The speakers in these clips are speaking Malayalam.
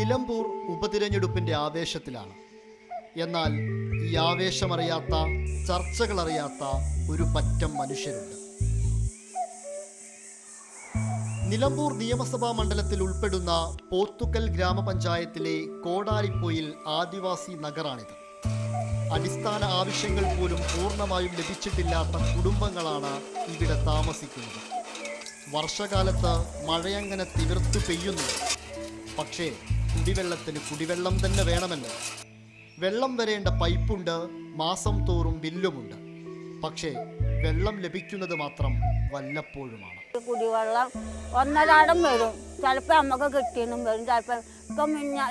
നിലമ്പൂർ ഉപതിരഞ്ഞെടുപ്പിന്റെ ആവേശത്തിലാണ്. എന്നാൽ ഈ ആവേശമറിയാത്ത ചർച്ചകളറിയാത്ത ഒരു പറ്റം മനുഷ്യരുണ്ട്. നിലമ്പൂർ നിയമസഭാ മണ്ഡലത്തിൽ ഉൾപ്പെടുന്ന പോത്തുക്കൽ ഗ്രാമപഞ്ചായത്തിലെ കോടാലിപ്പൊയിൽ ആദിവാസി നഗറാണിത്. അടിസ്ഥാന ആവശ്യങ്ങൾ പോലും പൂർണമായും ലഭിച്ചിട്ടില്ലാത്ത കുടുംബങ്ങളാണ് ഇവിടെ താമസിക്കുന്നത്. വർഷകാലത്ത് മഴയങ്ങനെ തിമിർത്തു പെയ്യുന്നു പക്ഷേ കുടിവെള്ളത്തിന് കുടിവെള്ളം തന്നെ വേണമെന്ന്. വെള്ളം വരേണ്ട പൈപ്പുണ്ട് മാസം തോറും ബില്ലുമുണ്ട്. പക്ഷേ വെള്ളം ലഭിക്കുന്നത് മാത്രം വല്ലപ്പോഴുമാണ്. കുടിവെള്ളം ഒന്നരാടം വരും. ചിലപ്പോൾ നമുക്ക് കിട്ടിയെന്നും വരും. ചിലപ്പോൾ ഇപ്പം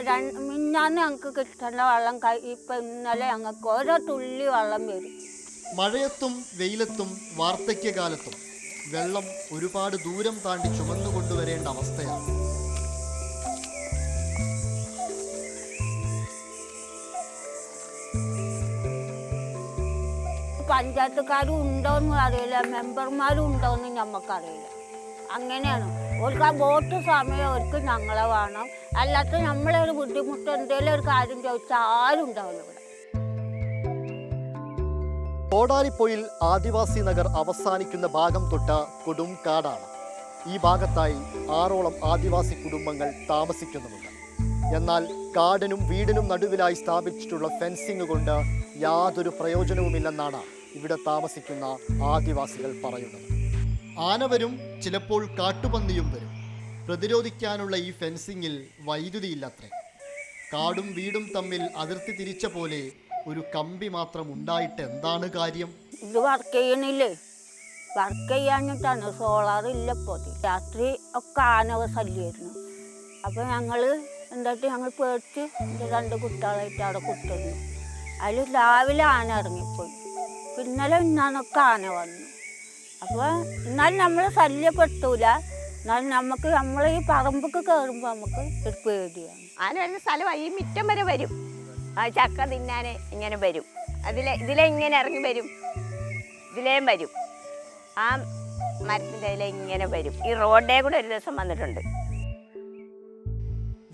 രണ്ട് മിഞ്ഞാന്ന് ഞങ്ങൾക്ക് കിട്ടേണ്ട വെള്ളം ഇപ്പൊ ഇപ്പം ഇന്നലെ ഞങ്ങൾക്ക് ഓരോ തുള്ളി വെള്ളം വരും. മഴയത്തും വെയിലത്തും വാർദ്ധക്യകാലത്തും വെള്ളം ഒരുപാട് ദൂരം താണ്ടി ചുമന്നുകൊണ്ടുവരേണ്ട അവസ്ഥയാണ്. പഞ്ചായത്തുകാരും ഉണ്ടോയെന്നും അറിയില്ല മെമ്പർമാരും ഉണ്ടോയെന്നും നമുക്കറിയില്ല അങ്ങനെയാണ്. അവർക്ക് ആ വോട്ട് സമയം അവർക്ക് ഞങ്ങളെ വേണം. അല്ലാത്ത നമ്മളെ ഒരു ബുദ്ധിമുട്ട് എന്തെങ്കിലും ഒരു കാര്യം ചോദിച്ചാൽ ആരും ഉണ്ടാവില്ല ഇവിടെ. കോടാലിപ്പൊയിൽ ആദിവാസി നഗർ അവസാനിക്കുന്ന ഭാഗം തൊട്ട കൊടും കാടാണ്. ഈ ഭാഗത്തായി ആറോളം ആദിവാസി കുടുംബങ്ങൾ താമസിക്കുന്നുമുണ്ട്. എന്നാൽ കാടിനും വീടിനും നടുവിലായി സ്ഥാപിച്ചിട്ടുള്ള ഫെൻസിംഗ് കൊണ്ട് യാതൊരു പ്രയോജനവുമില്ലെന്നാണ് ഇവിടെ താമസിക്കുന്ന ആദിവാസികൾ പറയുന്നത്. ആനവരും ചിലപ്പോൾ കാട്ടുപന്നിയും വരും. പ്രതിരോധിക്കാനുള്ള ഈ ഫെൻസിങ്ങിൽ വൈദ്യുതിയില്ലത്രേ. കാടും വീടും തമ്മിൽ അതിർത്തി തിരിച്ച പോലെ ഒരു കമ്പി മാത്രം ഉണ്ടായിട്ട് എന്താണ് കാര്യം? ഇത് വർക്ക് ചെയ്യണില്ലേ? വർക്ക് ചെയ്യാഞ്ഞിട്ടാണ് സോളാർ ഇല്ല ഇപ്പോൾ രാത്രി ഒക്കെ ആനവ ശല്യമായിരുന്നു അപ്പോൾ ഞങ്ങൾ എന്താ ഞങ്ങൾ പേടിച്ച് രണ്ട് കുട്ടികളായിട്ട് അവിടെ കുത്തുന്നു അതിൽ രാവിലെ ആന ഇറങ്ങിപ്പോയി. പിന്നലെ ഇന്നാന്നൊക്കെ ആന വന്നു. അപ്പോൾ എന്നാലും നമ്മൾ ശല്യപ്പെടുത്തൂല എന്നാലും നമുക്ക് നമ്മൾ ഈ പറമ്പൊക്കെ കയറുമ്പോൾ നമുക്ക് ഒരു പേടിയാണ്. ആന വരുന്ന സ്ഥലമായി ഈ മുറ്റം വരെ വരും. ആ ചക്ക തിന്നാൻ ഇങ്ങനെ വരും. അതിലെ ഇതിലെ ഇങ്ങനെ ഇറങ്ങി വരും. ഇതിലേം വരും. ആ മരത്തിന്റെ അതിലെ ഇങ്ങനെ വരും. ഈ റോഡേ കൂടെ ഒരു ദിവസം വന്നിട്ടുണ്ട്.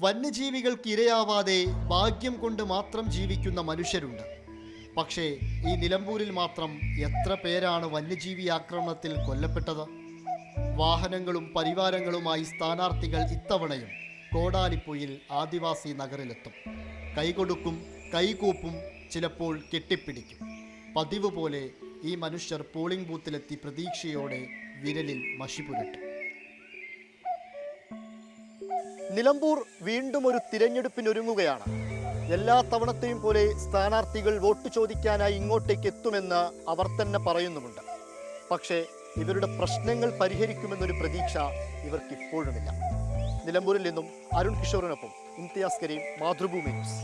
വന്യജീവികൾക്ക് ഇരയാവാതെ ഭാഗ്യം കൊണ്ട് മാത്രം ജീവിക്കുന്ന മനുഷ്യരുണ്ട്. പക്ഷേ ഈ നിലമ്പൂരിൽ മാത്രം എത്ര പേരാണ് വന്യജീവി ആക്രമണത്തിൽ കൊല്ലപ്പെട്ടത്? വാഹനങ്ങളും പരിവാരങ്ങളുമായി സ്ഥാനാർത്ഥികൾ ഇത്തവണയും കോടാലിപ്പുയിൽ ആദിവാസി നഗറിലെത്തും. കൈകൊടുക്കും കൈകൂപ്പും ചിലപ്പോൾ കെട്ടിപ്പിടിക്കും. പതിവ് പോലെ ഈ മനുഷ്യർ പോളിംഗ് ബൂത്തിലെത്തി പ്രതീക്ഷയോടെ വിരലിൽ മഷി പുരട്ടും നിലമ്പൂർ വീണ്ടും ഒരു തിരഞ്ഞെടുപ്പിനൊരുങ്ങുകയാണ്. എല്ലാ തവണത്തെയും പോലെ സ്ഥാനാർത്ഥികൾ വോട്ട് ചോദിക്കാനായി ഇങ്ങോട്ടേക്ക് എത്തുമെന്ന് അവർ തന്നെ പറയുന്നുമുണ്ട്. പക്ഷേ ഇവരുടെ പ്രശ്നങ്ങൾ പരിഹരിക്കുമെന്നൊരു പ്രതീക്ഷ ഇവർക്ക് ഇപ്പോഴുമില്ല നിലമ്പൂരിൽ നിന്നും അരുൺ കിഷോറിനൊപ്പം ഇംതിയാസ് കരീം മാതൃഭൂമി ന്യൂസ്.